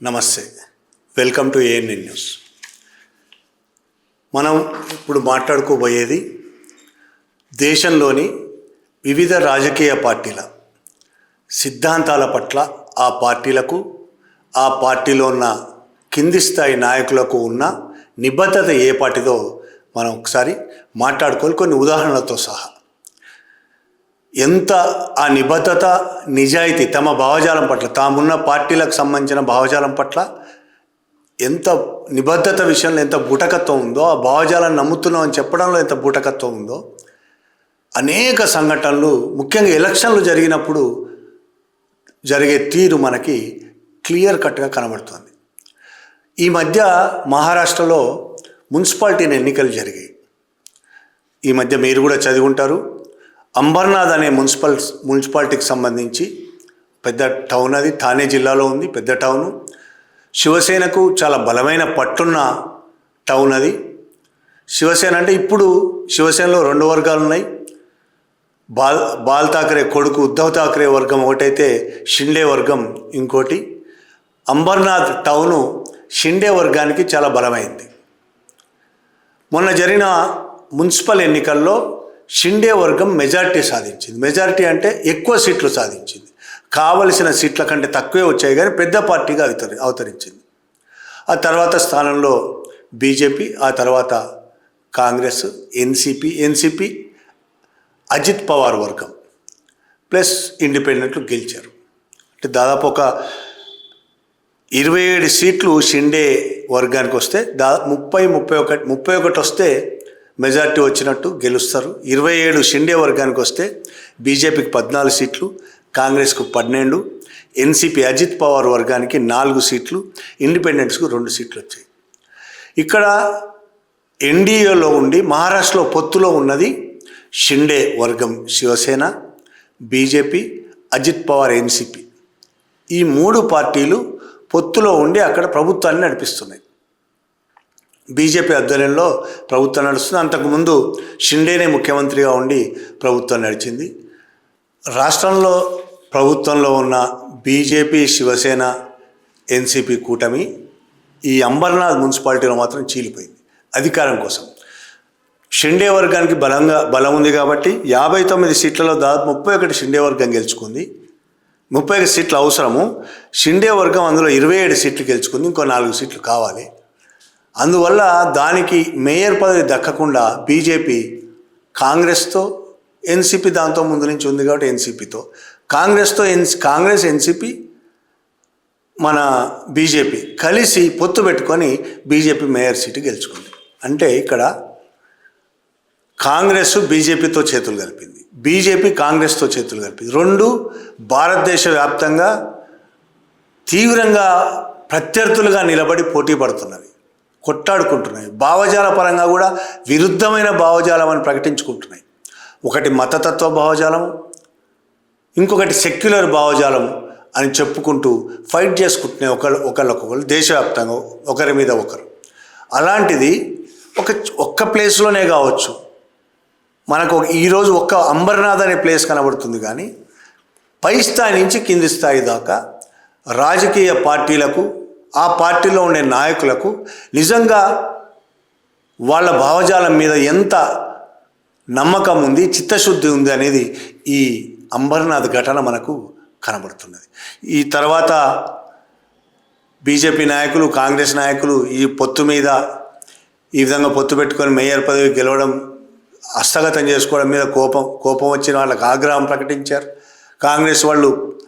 నమస్తే. Welcome to ANN news మనం ఇప్పుడు మాట్లాడుకోబోయేది దేశంలోని వివిధ రాజకీయ పార్టీల సిద్ధాంతాల పట్ల ఆ పార్టీలకు ఆ పార్టీలో ఉన్న కింది స్థాయి నాయకులకు ఉన్న నిబద్ధత ఏ పార్టీదో మనం ఒకసారి మాట్లాడుకోవాలి కొన్ని ఉదాహరణలతో సహా. ఎంత ఆ నిబద్ధత నిజాయితీ తమ భావజాలం పట్ల తామున్న పార్టీలకు సంబంధించిన భావజాలం పట్ల ఎంత నిబద్ధత విషయంలో ఎంత బూటకత్వం ఉందో ఆ భావజాలను నమ్ముతున్నాం అని చెప్పడంలో ఎంత బూటకత్వం ఉందో అనేక సంఘటనలు ముఖ్యంగా ఎలక్షన్లు జరిగినప్పుడు జరిగే తీరు మనకి క్లియర్ కట్గా కనబడుతుంది. ఈ మధ్య మహారాష్ట్రలో మున్సిపాలిటీని ఎన్నికలు జరిగాయి. ఈ మధ్య మీరు కూడా చదివి ఉంటారు. అంబర్నాథ్ అనే మున్సిపల్ మున్సిపాలిటీకి సంబంధించి పెద్ద టౌన్ అది. థానే జిల్లాలో ఉంది పెద్ద టౌను. శివసేనకు చాలా బలమైన పట్టున్న టౌన్ అది. శివసేన అంటే ఇప్పుడు శివసేనలో రెండు వర్గాలు ఉన్నాయి. బాల్ బాల్ ఠాకరే కొడుకు ఉద్ధవ్ ఠాకరే వర్గం ఒకటైతే షిండే వర్గం ఇంకోటి. అంబర్నాథ్ టౌను షిండే వర్గానికి చాలా బలమైంది. మొన్న జరిగిన మున్సిపల్ ఎన్నికల్లో షిండే వర్గం మెజార్టీ సాధించింది. మెజార్టీ అంటే ఎక్కువ సీట్లు సాధించింది. కావలసిన సీట్ల కంటే తక్కువే వచ్చాయి కానీ పెద్ద పార్టీగా అవతరి అవతరించింది. ఆ తర్వాత స్థానంలో బీజేపీ ఆ తర్వాత కాంగ్రెస్ ఎన్సిపి ఎన్సిపి అజిత్ పవార్ వర్గం ప్లస్ ఇండిపెండెంట్లు గెలిచారు. అంటే దాదాపు ఒక ఇరవై ఏడు సీట్లు షిండే వర్గానికి వస్తే దా ముప్పై ముప్పై ఒకటి ముప్పై ఒకటి వస్తే మెజార్టీ వచ్చినట్టు గెలుస్తారు. ఇరవై ఏడు షిండే వర్గానికి వస్తే బీజేపీకి పద్నాలుగు సీట్లు కాంగ్రెస్కు పన్నెండు ఎన్సీపీ అజిత్ పవార్ వర్గానికి నాలుగు సీట్లు ఇండిపెండెంట్స్కు రెండు సీట్లు వచ్చాయి ఇక్కడ ఎన్డీఏలో ఉండి మహారాష్ట్రలో పొత్తులో ఉన్నది షిండే వర్గం శివసేన బీజేపీ అజిత్ పవార్ ఎన్సీపీ. ఈ మూడు పార్టీలు పొత్తులో ఉండి అక్కడ ప్రభుత్వాన్ని నడిపిస్తున్నాయి. బీజేపీ ఆధ్వర్యంలో ప్రభుత్వం నడుస్తుంది. అంతకుముందు షిండేనే ముఖ్యమంత్రిగా ఉండి ప్రభుత్వం నడిచింది. రాష్ట్రంలో ప్రభుత్వంలో ఉన్న బీజేపీ శివసేన ఎన్సీపీ కూటమి ఈ అంబర్నాథ్ మున్సిపాలిటీలో మాత్రం చీలిపోయింది అధికారం కోసం. షిండే వర్గానికి బలంగా బలం ఉంది కాబట్టి యాభై తొమ్మిది సీట్లలో దాదాపు ముప్పై ఒకటి షిండే వర్గం గెలుచుకుంది. ముప్పై ఒకటి సీట్లు అవసరము. షిండే వర్గం అందులో ఇరవై ఏడు సీట్లు గెలుచుకుంది. ఇంకో నాలుగు సీట్లు కావాలి. అందువల్ల దానికి మేయర్ పదవి దక్కకుండా బీజేపీ కాంగ్రెస్తో ఎన్సీపీ దాంతో ముందు నుంచి ఉంది కాబట్టి ఎన్సీపీతో. కాంగ్రెస్తో ఎన్ కాంగ్రెస్ ఎన్సీపీ మన బీజేపీ కలిసి పొత్తు పెట్టుకొని బీజేపీ మేయర్ సీటు గెలుచుకుంది. అంటే ఇక్కడ కాంగ్రెస్ బీజేపీతో చేతులు కలిపింది. బీజేపీ కాంగ్రెస్తో చేతులు కలిపింది. రెండు భారతదేశ వ్యాప్తంగా తీవ్రంగా ప్రత్యర్థులుగా నిలబడి పోటీ పడుతున్నవి కొట్టాడుకుంటున్నాయి భావజాల పరంగా కూడా విరుద్ధమైన భావజాలం అని ప్రకటించుకుంటున్నాయి. ఒకటి మతతత్వ భావజాలం ఇంకొకటి సెక్యులర్ భావజాలం అని చెప్పుకుంటూ ఫైట్ చేసుకుంటున్నాయి ఒకళ్ళు ఒకళ్ళొకళ్ళు దేశవ్యాప్తంగా ఒకరి మీద ఒకరు. అలాంటిది ఒక ఒక్క ప్లేస్లోనే కావచ్చు. మనకు ఒక- ఈరోజు ఒక్క అంబర్నాథ్ అనే ప్లేస్ కనబడుతుంది కానీ పై స్థాయి నుంచి కింది స్థాయి దాకా రాజకీయ పార్టీలకు ఆ పార్టీలో ఉండే నాయకులకు నిజంగా వాళ్ళ భావజాలం మీద ఎంత నమ్మకం ఉంది చిత్తశుద్ధి ఉంది అనేది ఈ అంబర్నాథ్ ఘటన మనకు కనబడుతున్నది. ఈ తర్వాత బీజేపీ నాయకులు కాంగ్రెస్ నాయకులు ఈ పొత్తు మీద ఈ విధంగా పొత్తు పెట్టుకొని మేయర్ పదవి గెలవడం హస్తగతం చేసుకోవడం మీద కోపం కోపం వచ్చిన వాళ్ళకి ఆగ్రహం ప్రకటించారు. కాంగ్రెస్ వాళ్ళు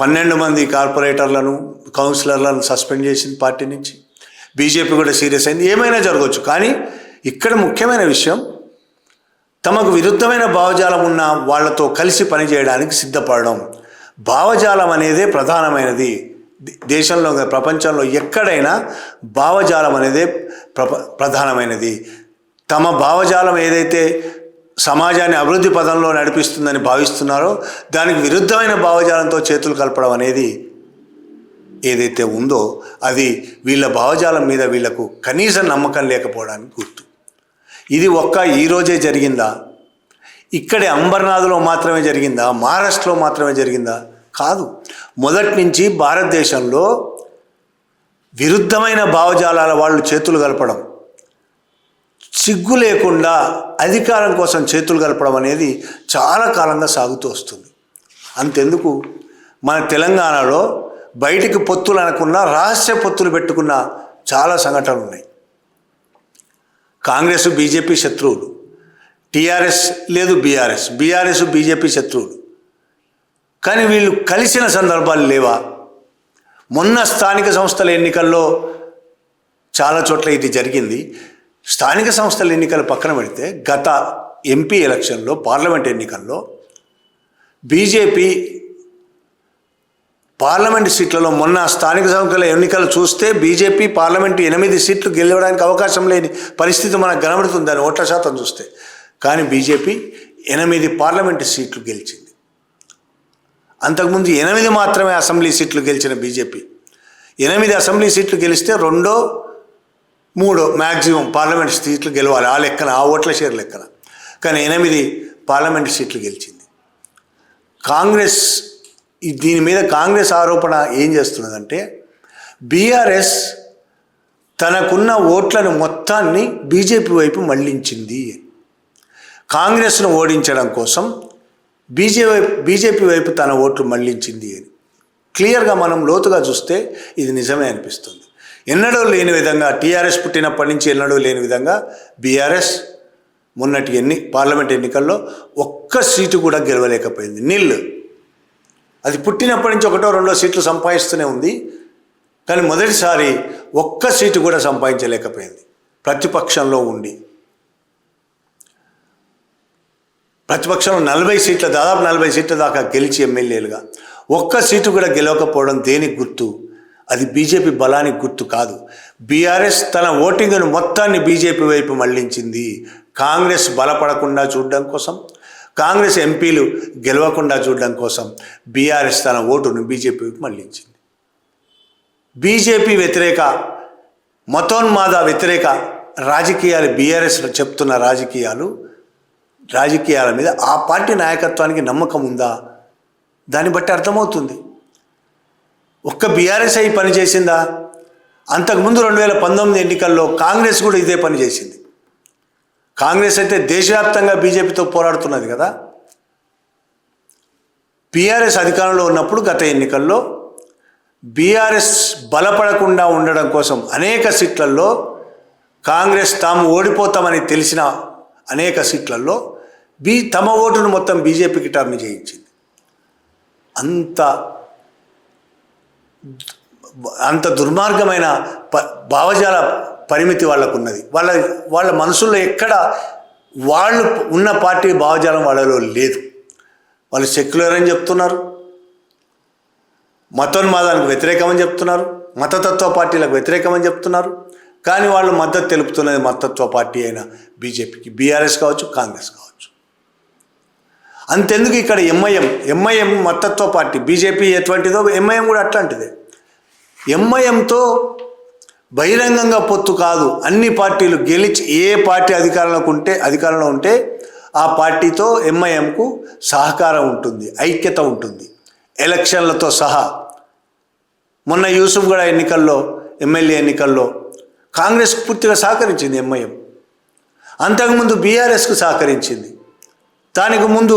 పన్నెండు మంది కార్పొరేటర్లను కౌన్సిలర్లను సస్పెండ్ చేసింది పార్టీ నుంచి. బీజేపీ కూడా సీరియస్ అయింది. ఏమైనా జరగవచ్చు. కానీ ఇక్కడ ముఖ్యమైన విషయం తమకు విరుద్ధమైన భావజాలం ఉన్న వాళ్ళతో కలిసి పనిచేయడానికి సిద్ధపడడం. భావజాలం అనేదే ప్రధానమైనది. దే- దేశంలో ప్రపంచంలో ఎక్కడైనా భావజాలం అనేదే ప్రప ప్రధానమైనది. తమ భావజాలం ఏదైతే సమాజాన్ని అభివృద్ధి పదంలో నడిపిస్తుందని భావిస్తున్నారో దానికి విరుద్ధమైన భావజాలంతో చేతులు కలపడం అనేది ఏదైతే ఉందో అది వీళ్ళ భావజాలం మీద వీళ్ళకు కనీసం నమ్మకం లేకపోవడానికి గుర్తు. ఇది ఒక్క ఈరోజే జరిగిందా? ఇక్కడే అంబర్నాథ్లో మాత్రమే జరిగిందా? మహారాష్ట్రలో మాత్రమే జరిగిందా? కాదు. మొదటి నుంచి భారతదేశంలో విరుద్ధమైన భావజాలాల వాళ్ళు చేతులు కలపడం. సిగ్గు లేకుండా అధికారం కోసం చేతులు కలపడం అనేది చాలా కాలంగా సాగుతూ వస్తుంది. అంతెందుకు? మన తెలంగాణలో బయటికి పొత్తులు అనకున్నా రహస్య పొత్తులు పెట్టుకున్న చాలా సంఘటనలు ఉన్నాయి. కాంగ్రెస్ బీజేపీ శత్రువులు. టీఆర్ఎస్ లేదు బీఆర్ఎస్. బీఆర్ఎస్ బీజేపీ శత్రువులు. కానీ వీళ్ళు కలిసిన సందర్భాలు లేవా? మొన్న స్థానిక సంస్థల ఎన్నికల్లో చాలా చోట్ల ఇది జరిగింది. స్థానిక సంస్థల ఎన్నికలు పక్కన పెడితే గత ఎంపీ ఎలక్షన్లో పార్లమెంట్ ఎన్నికల్లో బీజేపీ పార్లమెంట్ సీట్లలో మొన్న స్థానిక సంస్థల ఎన్నికలు చూస్తే బీజేపీ పార్లమెంటు ఎనిమిది సీట్లు గెలవడానికి అవకాశం లేని పరిస్థితి మనకు కనబడుతుంది దాని ఓట్ల శాతం చూస్తే. కానీ బీజేపీ ఎనిమిది పార్లమెంట్ సీట్లు గెలిచింది. అంతకుముందు ఎనిమిది మాత్రమే అసెంబ్లీ సీట్లు గెలిచిన బీజేపీ. ఎనిమిది అసెంబ్లీ సీట్లు గెలిస్తే రెండో మూడో మ్యాక్సిమం పార్లమెంట్ సీట్లు గెలవాలి. ఆ లెక్కన ఆ ఓట్ల షేర్ లెక్కన. కానీ ఎనిమిది పార్లమెంట్ సీట్లు గెలిచింది. కాంగ్రెస్ దీని మీద కాంగ్రెస్ ఆరోపణ ఏం చేస్తున్నదంటే బీఆర్ఎస్ తనకున్న ఓట్లను మొత్తాన్ని బీజేపీ వైపు మళ్ళించింది. కాంగ్రెస్ను ఓడించడం కోసం బీజేపీ బీజేపీ వైపు తన ఓట్లు మళ్ళించింది అని. క్లియర్గా మనం లోతుగా చూస్తే ఇది నిజమే అనిపిస్తుంది. ఎన్నడూ లేని విధంగా టీఆర్ఎస్ పుట్టినప్పటి నుంచి ఎన్నడూ లేని విధంగా బీఆర్ఎస్ మొన్నటి ఎన్ని పార్లమెంట్ ఎన్నికల్లో ఒక్క సీటు కూడా గెలవలేకపోయింది. నీళ్ళు అది పుట్టినప్పటి నుంచి ఒకటో రెండో సీట్లు సంపాదిస్తూనే ఉంది. కానీ మొదటిసారి ఒక్క సీటు కూడా సంపాదించలేకపోయింది. ప్రతిపక్షంలో ఉండి. ప్రతిపక్షంలో నలభై సీట్ల దాదాపు నలభై సీట్ల దాకా గెలిచి ఎమ్మెల్యేలుగా. ఒక్క సీటు కూడా గెలవకపోవడం దేనికి గుర్తు? అది బీజేపీ బలానికి గుర్తు కాదు. బీఆర్ఎస్ తన ఓటింగ్ను మొత్తాన్ని బీజేపీ వైపు మళ్ళించింది. కాంగ్రెస్ బలపడకుండా చూడడం కోసం కాంగ్రెస్ ఎంపీలు గెలవకుండా చూడడం కోసం బీఆర్ఎస్ తన ఓటును బీజేపీ వైపు మళ్ళించింది. బీజేపీ వ్యతిరేక మతోన్మాద వ్యతిరేక రాజకీయాలు బీఆర్ఎస్ చెప్తున్న రాజకీయాలు రాజకీయాల మీద ఆ పార్టీ నాయకత్వానికి నమ్మకం ఉందా? దాన్ని బట్టి అర్థమవుతుంది. ఒక్క బీఆర్ఎస్ అయి పని అంతకుముందు రెండు వేల పంతొమ్మిది ఎన్నికల్లో కాంగ్రెస్ కూడా ఇదే పని చేసింది. కాంగ్రెస్ అయితే దేశవ్యాప్తంగా బీజేపీతో పోరాడుతున్నది కదా. బీఆర్ఎస్ అధికారంలో ఉన్నప్పుడు గత ఎన్నికల్లో బీఆర్ఎస్ బలపడకుండా ఉండడం కోసం అనేక సీట్లలో కాంగ్రెస్ తాము ఓడిపోతామని తెలిసిన అనేక సీట్లలో బీ తమ ఓటును మొత్తం బీజేపీకి టర్న్ చేయించింది. అంత అంత దుర్మార్గమైన ప భావజాల పరిమితి వాళ్ళకు ఉన్నది వాళ్ళ వాళ్ళ మనసుల్లో ఎక్కడ వాళ్ళు ఉన్న పార్టీ భావజాలం వాళ్ళలో లేదు. వాళ్ళు సెక్యులర్ అని చెప్తున్నారు. మతోన్మాదానికి వ్యతిరేకమని చెప్తున్నారు. మతతత్వ పార్టీలకు వ్యతిరేకమని చెప్తున్నారు. కానీ వాళ్ళు మద్దతు తెలుపుతున్నది మతత్వ పార్టీ అయిన బీజేపీకి. బీఆర్ఎస్ కావచ్చు కాంగ్రెస్ కావచ్చు. అంతెందుకు ఇక్కడ ఎంఐఎం ఎంఐఎం మతత్వ పార్టీ. బీజేపీ ఎటువంటిదో ఎంఐఎం కూడా అట్లాంటిదే. ఎంఐఎంతో బహిరంగంగా పొత్తు కాదు. అన్ని పార్టీలు గెలిచి ఏ పార్టీ అధికారంలోకి ఉంటే అధికారంలో ఉంటే ఆ పార్టీతో ఎంఐఎంకు సహకారం ఉంటుంది ఐక్యత ఉంటుంది. ఎలక్షన్లతో సహా. మొన్న యూసుఫ్ గడ ఎన్నికల్లో ఎమ్మెల్యే ఎన్నికల్లో కాంగ్రెస్కు పూర్తిగా సహకరించింది ఎంఐఎం అంతకుముందు బీఆర్ఎస్కు సహకరించింది. దానికి ముందు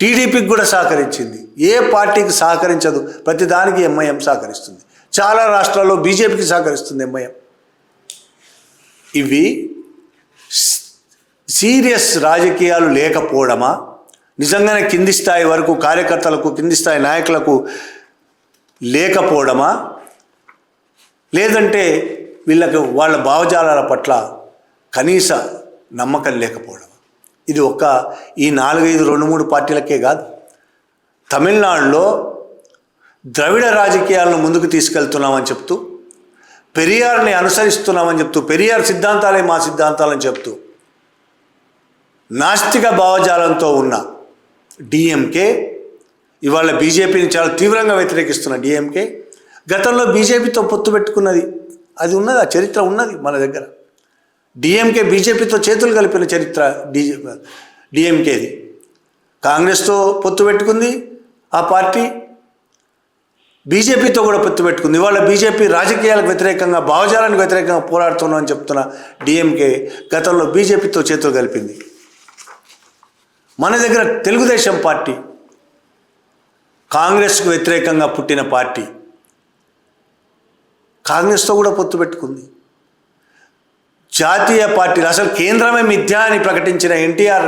టీడీపీకి కూడా సహకరించింది. ఏ పార్టీకి సహకరించదు ప్రతి దానికి ఎంఐఎం సహకరిస్తుంది. చాలా రాష్ట్రాల్లో బీజేపీకి సహకరిస్తుంది ఎంఐఎం. ఇవి సీరియస్ రాజకీయాలు లేకపోవడమా? నిజంగానే కింది స్థాయి వరకు కార్యకర్తలకు కింది స్థాయి నాయకులకు లేకపోవడమా? లేదంటే వీళ్ళకు వాళ్ళ భావజాలాల పట్ల కనీస నమ్మకం లేకపోవడం ఇది ఒక్క ఈ నాలుగైదు రెండు మూడు పార్టీలకే కాదు. తమిళనాడులో ద్రవిడ రాజకీయాలను ముందుకు తీసుకెళ్తున్నామని చెప్తూ పెరియార్ని అనుసరిస్తున్నామని చెప్తూ పెరియార్ సిద్ధాంతాలే మా సిద్ధాంతాలని చెప్తూ నాస్తిక భావజాలంతో ఉన్న డిఎంకే ఇవాళ బీజేపీని చాలా తీవ్రంగా వ్యతిరేకిస్తున్న డిఎంకే గతంలో బీజేపీతో పొత్తు పెట్టుకున్నది. అది ఉన్నది ఆ చరిత్ర ఉన్నది మన దగ్గర. డిఎంకే బీజేపీతో చేతులు కలిపిన చరిత్ర డిజే డిఎంకేది. కాంగ్రెస్తో పొత్తు పెట్టుకుంది ఆ పార్టీ బీజేపీతో కూడా పొత్తు పెట్టుకుంది. ఇవాళ బీజేపీ రాజకీయాలకు వ్యతిరేకంగా భావజాలానికి వ్యతిరేకంగా పోరాడుతున్నాం అని చెప్తున్న డిఎంకే గతంలో బీజేపీతో చేతులు కలిపింది. మన దగ్గర తెలుగుదేశం పార్టీ కాంగ్రెస్కు వ్యతిరేకంగా పుట్టిన పార్టీ కాంగ్రెస్తో కూడా పొత్తు పెట్టుకుంది. జాతీయ పార్టీలు అసలు కేంద్రమే మిథ్యా అని ప్రకటించిన ఎన్టీఆర్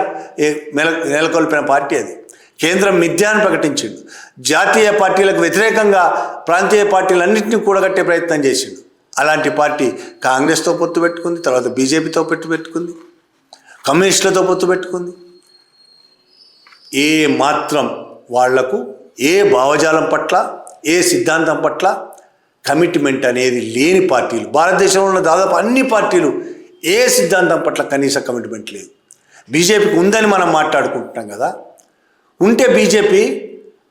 నెల నెలకొల్పిన పార్టీ అది. కేంద్రం మిథ్యా అని ప్రకటించిండు. జాతీయ పార్టీలకు వ్యతిరేకంగా ప్రాంతీయ పార్టీలన్నింటినీ కూడగట్టే ప్రయత్నం చేసిండు. అలాంటి పార్టీ కాంగ్రెస్తో పొత్తు పెట్టుకుంది తర్వాత బీజేపీతో పొత్తు పెట్టుకుంది కమ్యూనిస్టులతో పొత్తు పెట్టుకుంది. ఏ మాత్రం వాళ్ళకు ఏ భావజాలం పట్ల ఏ సిద్ధాంతం పట్ల కమిట్మెంట్ అనేది లేని పార్టీలు. భారతదేశంలో ఉన్న దాదాపు అన్ని పార్టీలు ఏ సిద్ధాంతం పట్ల కనీస కమిట్మెంట్ లేదు. బీజేపీకి ఉందని మనం మాట్లాడుకుంటున్నాం కదా. ఉంటే బీజేపీ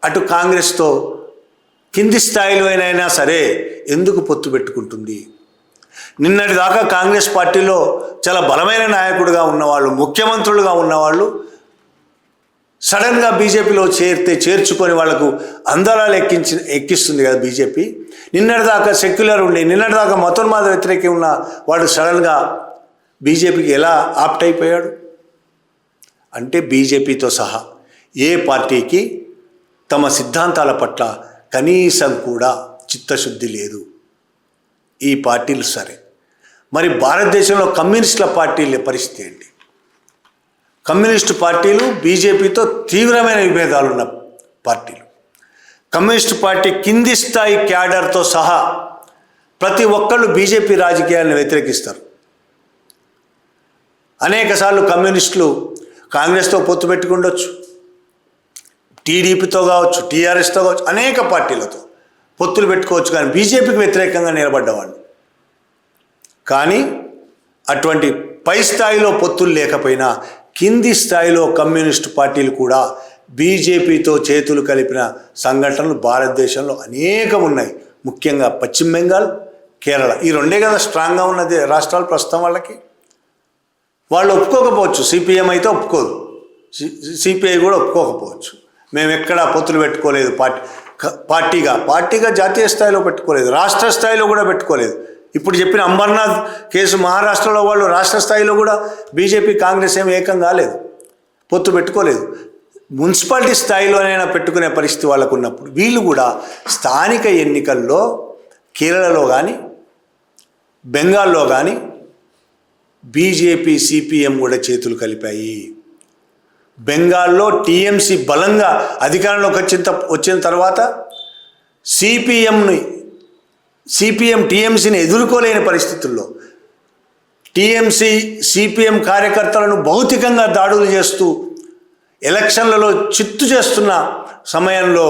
అటు కాంగ్రెస్తో కింది స్థాయిలో అయినా సరే ఎందుకు పొత్తు పెట్టుకుంటుంది? నిన్నటి దాకా కాంగ్రెస్ పార్టీలో చాలా బలమైన నాయకుడుగా ఉన్నవాళ్ళు ముఖ్యమంత్రులుగా ఉన్నవాళ్ళు సడన్గా బీజేపీలో చేరితే చేర్చుకొని వాళ్ళకు అందరాలు ఎక్కించి ఎక్కిస్తుంది కదా బీజేపీ నిన్నటిదాకా సెక్యులర్ ఉండి నిన్నటిదాకా మతోన్మాద వ్యతిరేకి ఉన్న వాడు సడన్గా బీజేపీకి ఎలా ఆప్ట్ అయిపోయాడు? అంటే బీజేపీతో సహా ఏ పార్టీకి తమ సిద్ధాంతాల పట్ల కనీసం కూడా చిత్తశుద్ధి లేదు. ఈ పార్టీలు సరే. మరి భారతదేశంలో కమ్యూనిస్టుల పార్టీల పరిస్థితి ఏంటి? కమ్యూనిస్టు పార్టీలు బీజేపీతో తీవ్రమైన విభేదాలు ఉన్న పార్టీలు. కమ్యూనిస్టు పార్టీ కింది స్థాయి క్యాడర్తో సహా ప్రతి ఒక్కళ్ళు బీజేపీ రాజకీయాలను వ్యతిరేకిస్తారు. అనేకసార్లు కమ్యూనిస్టులు కాంగ్రెస్తో పొత్తు పెట్టుకుండొచ్చు. టీడీపీతో కావచ్చు టీఆర్ఎస్తో కావచ్చు అనేక పార్టీలతో పొత్తులు పెట్టుకోవచ్చు కానీ బీజేపీకి వ్యతిరేకంగా నిలబడ్డవాళ్ళు కానీ అటువంటి పై స్థాయిలో పొత్తులు లేకపోయినా కింది స్థాయిలో కమ్యూనిస్టు పార్టీలు కూడా బీజేపీతో చేతులు కలిపిన సంఘటనలు భారతదేశంలో అనేకం ఉన్నాయి. ముఖ్యంగా పశ్చిమ బెంగాల్ కేరళ. ఈ రెండే కదా స్ట్రాంగ్గా ఉన్నది రాష్ట్రాలు ప్రస్తుతం వాళ్ళకి. వాళ్ళు ఒప్పుకోకపోవచ్చు. సిపిఎం అయితే ఒప్పుకోదు. సిపిఐ కూడా ఒప్పుకోకపోవచ్చు. మేము ఎక్కడా పొత్తులు పెట్టుకోలేదు. పార్టీ పార్టీగా. పార్టీగా జాతీయ స్థాయిలో పెట్టుకోలేదు. రాష్ట్ర స్థాయిలో కూడా పెట్టుకోలేదు. ఇప్పుడు చెప్పిన అంబర్నాథ్ కేసు మహారాష్ట్రలో వాళ్ళు రాష్ట్ర స్థాయిలో కూడా బీజేపీ కాంగ్రెస్ ఏమి ఏకం కాలేదు. పొత్తు పెట్టుకోలేదు. మున్సిపాలిటీ స్థాయిలోనైనా పెట్టుకునే పరిస్థితి వాళ్ళకు ఉన్నప్పుడు వీళ్ళు కూడా స్థానిక ఎన్నికల్లో కేరళలో కానీ బెంగాల్లో కానీ బీజేపీ సిపిఎం కూడా చేతులు కలిపాయి. బెంగాల్లో టీఎంసీ బలంగా అధికారంలోకి వచ్చిన వచ్చిన తర్వాత సిపిఎంని సిపిఎం టీఎంసీని ఎదుర్కోలేని పరిస్థితుల్లో టీఎంసీ సిపిఎం కార్యకర్తలను భౌతికంగా దాడులు చేస్తూ ఎలక్షన్లలో చిత్తు చేస్తున్న సమయంలో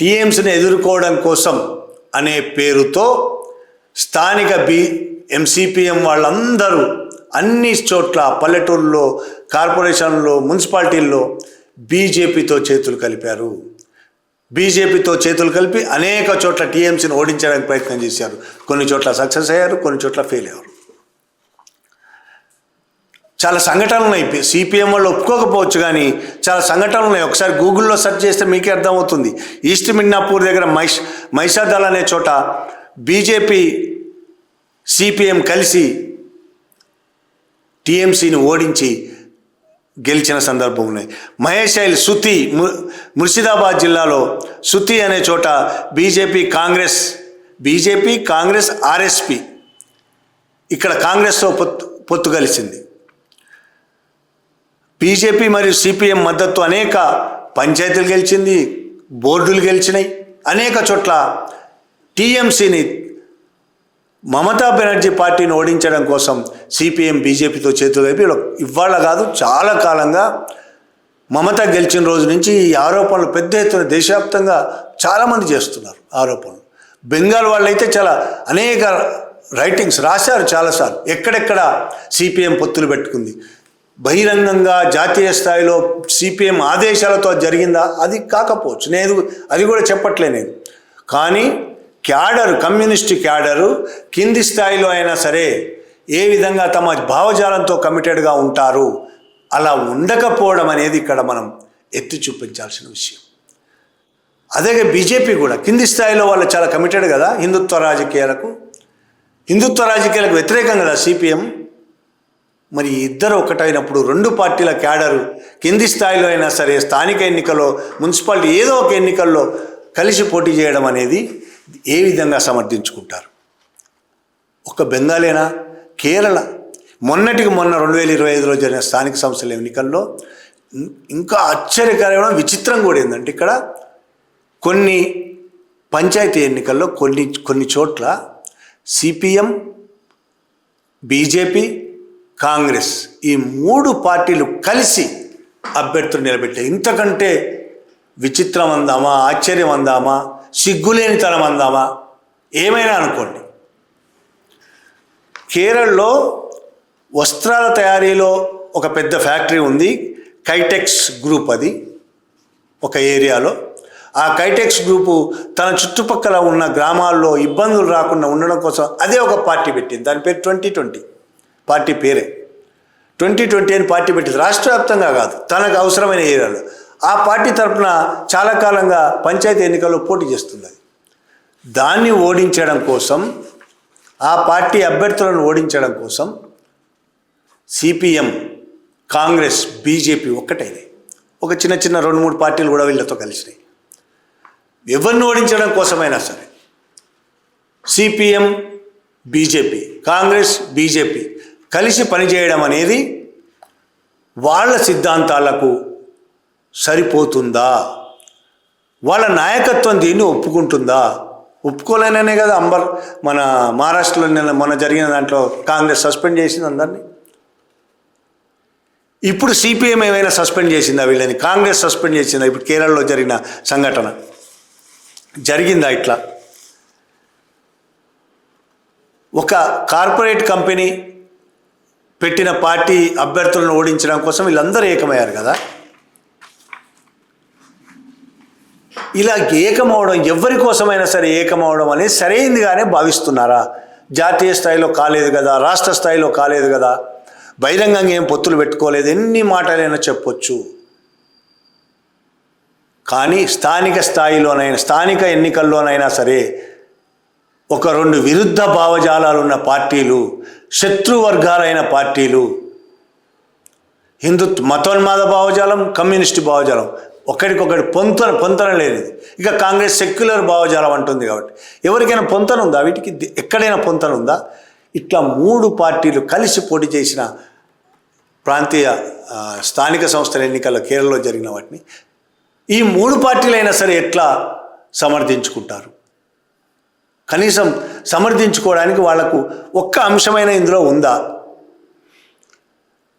టీఎంసీని ఎదుర్కోవడం కోసం అనే పేరుతో స్థానిక బి ఎంసీపీఎం వాళ్ళందరూ అన్ని చోట్ల పల్లెటూళ్ళలో కార్పొరేషన్లో మున్సిపాలిటీల్లో బీజేపీతో చేతులు కలిపారు. బీజేపీతో చేతులు కలిపి అనేక చోట్ల టీఎంసీని ఓడించడానికి ప్రయత్నం చేశారు. కొన్ని చోట్ల సక్సెస్ అయ్యారు కొన్ని చోట్ల ఫెయిల్ అయ్యారు. చాలా సంఘటనలు ఉన్నాయి. సిపిఎం వాళ్ళు ఒప్పుకోకపోవచ్చు కానీ చాలా సంఘటనలు ఉన్నాయి. ఒకసారి గూగుల్లో సెర్చ్ చేస్తే మీకే అర్థమవుతుంది. ఈస్ట్ మిడ్నాపూర్ దగ్గర మైష్ మైషాదల్ అనే చోట బీజేపీ సిపిఎం కలిసి టీఎంసీని ఓడించి గెలిచిన సందర్భం ఉన్నాయి. మహేష్ ఐల్ సుతి ము- ముర్షిదాబాద్ జిల్లాలో సుతి అనే చోట BJP Congress BJP Congress RSP ఇక్కడ కాంగ్రెస్తో పొత్తు పొత్తు కలిసింది. బీజేపీ మరియు సిపిఎం మద్దతు అనేక పంచాయతీలు గెలిచింది బోర్డులు గెలిచినాయి. అనేక చోట్ల టీఎంసీని మమతా బెనర్జీ పార్టీని ఓడించడం కోసం సిపిఎం బీజేపీతో చేతులు కలిపి ఇవాళ కాదు చాలా కాలంగా మమత గెలిచిన రోజు నుంచి ఈ ఆరోపణలు పెద్ద ఎత్తున దేశవ్యాప్తంగా చాలామంది చేస్తున్నారు ఆరోపణలు. బెంగాల్ వాళ్ళైతే చాలా అనేక రైటింగ్స్ రాశారు చాలాసార్లు. ఎక్కడెక్కడ సిపిఎం పొత్తులు పెట్టుకుంది? బహిరంగంగా జాతీయ స్థాయిలో సిపిఎం ఆదేశాలతో జరిగిందా? అది కాకపోవచ్చు. నేను అది కూడా చెప్పట్లే నేను. కానీ క్యాడర్ కమ్యూనిస్ట్ క్యాడరు కింది స్థాయిలో అయినా సరే ఏ విధంగా తమ భావజాలంతో కమిటెడ్గా ఉంటారు అలా ఉండకపోవడం అనేది ఇక్కడ మనం ఎత్తి చూపించాల్సిన విషయం. అదే బీజేపీ కూడా కింది స్థాయిలో వాళ్ళు చాలా కమిటెడ్ కదా హిందుత్వ రాజకీయాలకు. హిందుత్వ రాజకీయాలకు వ్యతిరేకం కదా సిపిఎం. మరి ఇద్దరు ఒకటైనప్పుడు రెండు పార్టీల క్యాడరు కింది స్థాయిలో అయినా సరే స్థానిక ఎన్నికల్లో మున్సిపాలిటీ ఏదో ఒక ఎన్నికల్లో కలిసి పోటీ చేయడం అనేది ఏ విధంగా సమర్థించుకుంటారు? ఒక బెంగాలేనా? కేరళ? మొన్నటికి మొన్న రెండు వేల ఇరవై ఐదులో జరిగిన స్థానిక సంస్థల ఎన్నికల్లో ఇంకా ఆశ్చర్యకరమైన విచిత్రం కూడా ఏంటంటే ఇక్కడ కొన్ని పంచాయతీ ఎన్నికల్లో కొన్ని కొన్ని చోట్ల సిపిఎం బీజేపీ కాంగ్రెస్ ఈ మూడు పార్టీలు కలిసి అభ్యర్థులు నిలబెట్టాయి. ఇంతకంటే విచిత్రం అందామా ఆశ్చర్యం అందామా సిగ్గులేనితనం అందామా ఏమైనా అనుకోండి. కేరళలో వస్త్రాల తయారీలో ఒక పెద్ద ఫ్యాక్టరీ ఉంది. కైటెక్స్ గ్రూప్ అది ఒక ఏరియాలో. ఆ కైటెక్స్ గ్రూపు తన చుట్టుపక్కల ఉన్న గ్రామాల్లో ఇబ్బందులు రాకుండా ఉండడం కోసం అదే ఒక పార్టీ పెట్టింది. దాని పేరు ట్వంటీ ట్వంటీ. పార్టీ పేరే. ట్వంటీ ట్వంటీ అని పార్టీ పెట్టింది. రాష్ట్ర వ్యాప్తంగా కాదు. తనకు అవసరమైన ఏరియాలో. ఆ పార్టీ తరపున చాలా కాలంగా పంచాయతీ ఎన్నికల్లో పోటీ చేస్తున్నది. దాన్ని ఓడించడం కోసం ఆ పార్టీ అభ్యర్థులను ఓడించడం కోసం సిపిఎం కాంగ్రెస్ బీజేపీ ఒక్కటైంది ఒక చిన్న చిన్న రెండు మూడు పార్టీలు కూడా వీళ్ళతో కలిసినాయి. ఎవరిని ఓడించడం కోసమైనా సరే సిపిఎం బీజేపీ కాంగ్రెస్ బీజేపీ కలిసి పనిచేయడం అనేది వాళ్ళ సిద్ధాంతాలకు సరిపోతుందా? వాళ్ళ నాయకత్వం దీన్ని ఒప్పుకుంటుందా? ఒప్పుకోలేననే కదా అంబర్ మన మహారాష్ట్రలో నిన్న మొన్న జరిగిన దాంట్లో కాంగ్రెస్ సస్పెండ్ చేసింది అందరినీ. ఇప్పుడు సిపిఎం ఏమైనా సస్పెండ్ చేసిందా వీళ్ళని? కాంగ్రెస్ సస్పెండ్ చేసిందా? ఇప్పుడు కేరళలో జరిగిన సంఘటన. జరిగిందా ఇట్లా? ఒక కార్పొరేట్ కంపెనీ పెట్టిన పార్టీ అభ్యర్థులను ఓడించడం కోసం వీళ్ళందరూ ఏకమయ్యారు కదా? ఇలా ఏకమవడం ఎవరి కోసమైనా సరే ఏకమవడం అనేది సరైందిగానే భావిస్తున్నారా? జాతీయ స్థాయిలో కాలేదు కదా రాష్ట్ర స్థాయిలో కాలేదు కదా బహిరంగంగా ఏం పొత్తులు పెట్టుకోలేదు ఎన్ని మాటలైనా చెప్పొచ్చు. కానీ స్థానిక స్థాయిలోనైనా స్థానిక ఎన్నికల్లోనైనా సరే ఒక రెండు విరుద్ధ భావజాలాలు ఉన్న పార్టీలు శత్రువర్గాలైన పార్టీలు హిందూ మతోన్మాద భావజాలం కమ్యూనిస్ట్ భావజాలం ఒకరికొకటి పొంతన పొంతన లేనిది ఇక కాంగ్రెస్ సెక్యులర్ భావజాలం అంటుంది కాబట్టి. ఎవరికైనా పొంతన ఉందా? వీటికి ఎక్కడైనా పొంతన ఉందా? ఇట్లా మూడు పార్టీలు కలిసి పోటీ చేసిన ప్రాంతీయ స్థానిక సంస్థల ఎన్నికల కేరళలో జరిగిన వాటిని ఈ మూడు పార్టీలైనా సరే ఎట్లా సమర్థించుకుంటారు? కనీసం సమర్థించుకోవడానికి వాళ్ళకు ఒక్క అంశమైన ఇందులో ఉందా?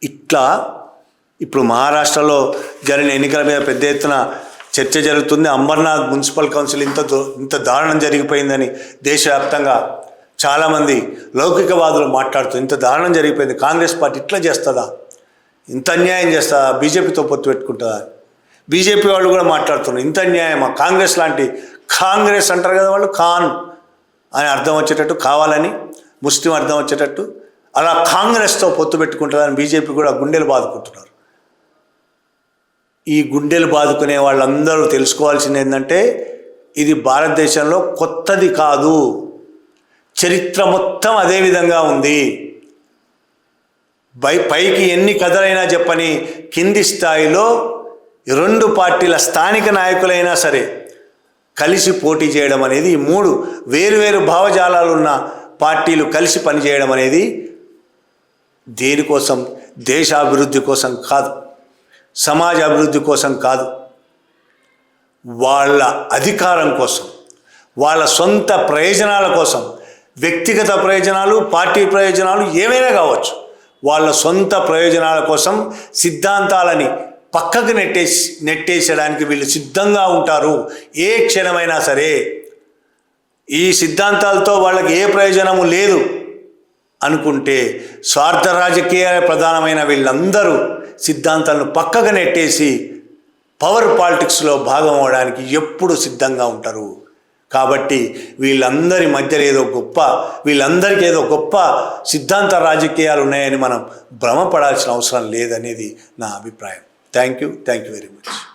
ఇట్లా ఇప్పుడు మహారాష్ట్రలో జరిగిన ఎన్నికల మీద పెద్ద ఎత్తున చర్చ జరుగుతుంది. అంబర్నాథ్ మున్సిపల్ కౌన్సిల్ ఇంత దో- ఇంత దారుణం జరిగిపోయిందని దేశవ్యాప్తంగా చాలామంది లౌకికవాదులు మాట్లాడుతూ ఇంత దారుణం జరిగిపోయింది. కాంగ్రెస్ పార్టీ ఇట్లా చేస్తుందా? ఇంత అన్యాయం చేస్తుందా బీజేపీతో పొత్తు పెట్టుకుంటుందా? బీజేపీ వాళ్ళు కూడా మాట్లాడుతున్నారు. ఇంత అన్యాయమా? కాంగ్రెస్ లాంటి కాంగ్రెస్ అంటారు కదా వాళ్ళు ఖాన్ అని అర్థం వచ్చేటట్టు కావాలని ముస్లిం అర్థం వచ్చేటట్టు అలా కాంగ్రెస్తో పొత్తు పెట్టుకుంటుందని బీజేపీ కూడా గుండెలు బాదుకుంటున్నారు. ఈ గుండెలు బాదుకునే వాళ్ళందరూ తెలుసుకోవాల్సింది ఏంటంటే ఇది భారతదేశంలో కొత్తది కాదు. చరిత్ర మొత్తం అదే విధంగా ఉంది. పై పైకి ఎన్ని కథలైనా చెప్పని కింది స్థాయిలో రెండు పార్టీల స్థానిక నాయకులైనా సరే కలిసి పోటీ చేయడం అనేది మూడు వేరువేరు భావజాలాలు ఉన్న పార్టీలు కలిసి పనిచేయడం అనేది దేనికోసం? దేశాభివృద్ధి కోసం కాదు. సమాజ అభివృద్ధి కోసం కాదు వాళ్ళ అధికారం కోసం వాళ్ళ సొంత ప్రయోజనాల కోసం వ్యక్తిగత ప్రయోజనాలు పార్టీ ప్రయోజనాలు ఏమైనా కావచ్చు వాళ్ళ సొంత ప్రయోజనాల కోసం సిద్ధాంతాలని పక్కకు నెట్టేసి నెట్టేసడానికి వీళ్ళు సిద్ధంగా ఉంటారు. ఏ క్షణమైనా సరే ఈ సిద్ధాంతాలతో వాళ్ళకి ఏ ప్రయోజనము లేదు. అనుకుంటే స్వార్థ రాజకీయ ప్రధానమైన వీళ్ళందరూ సిద్ధాంతాలను పక్కగా నెట్టేసి పవర్ పాలిటిక్స్లో భాగం అవడానికి ఎప్పుడు సిద్ధంగా ఉంటారు. కాబట్టి వీళ్ళందరి మధ్యలో ఏదో గొప్ప వీళ్ళందరికీ ఏదో గొప్ప సిద్ధాంత రాజకీయాలు ఉన్నాయని మనం భ్రమపడాల్సిన అవసరం లేదనేది నా అభిప్రాయం. Thank you thank you very much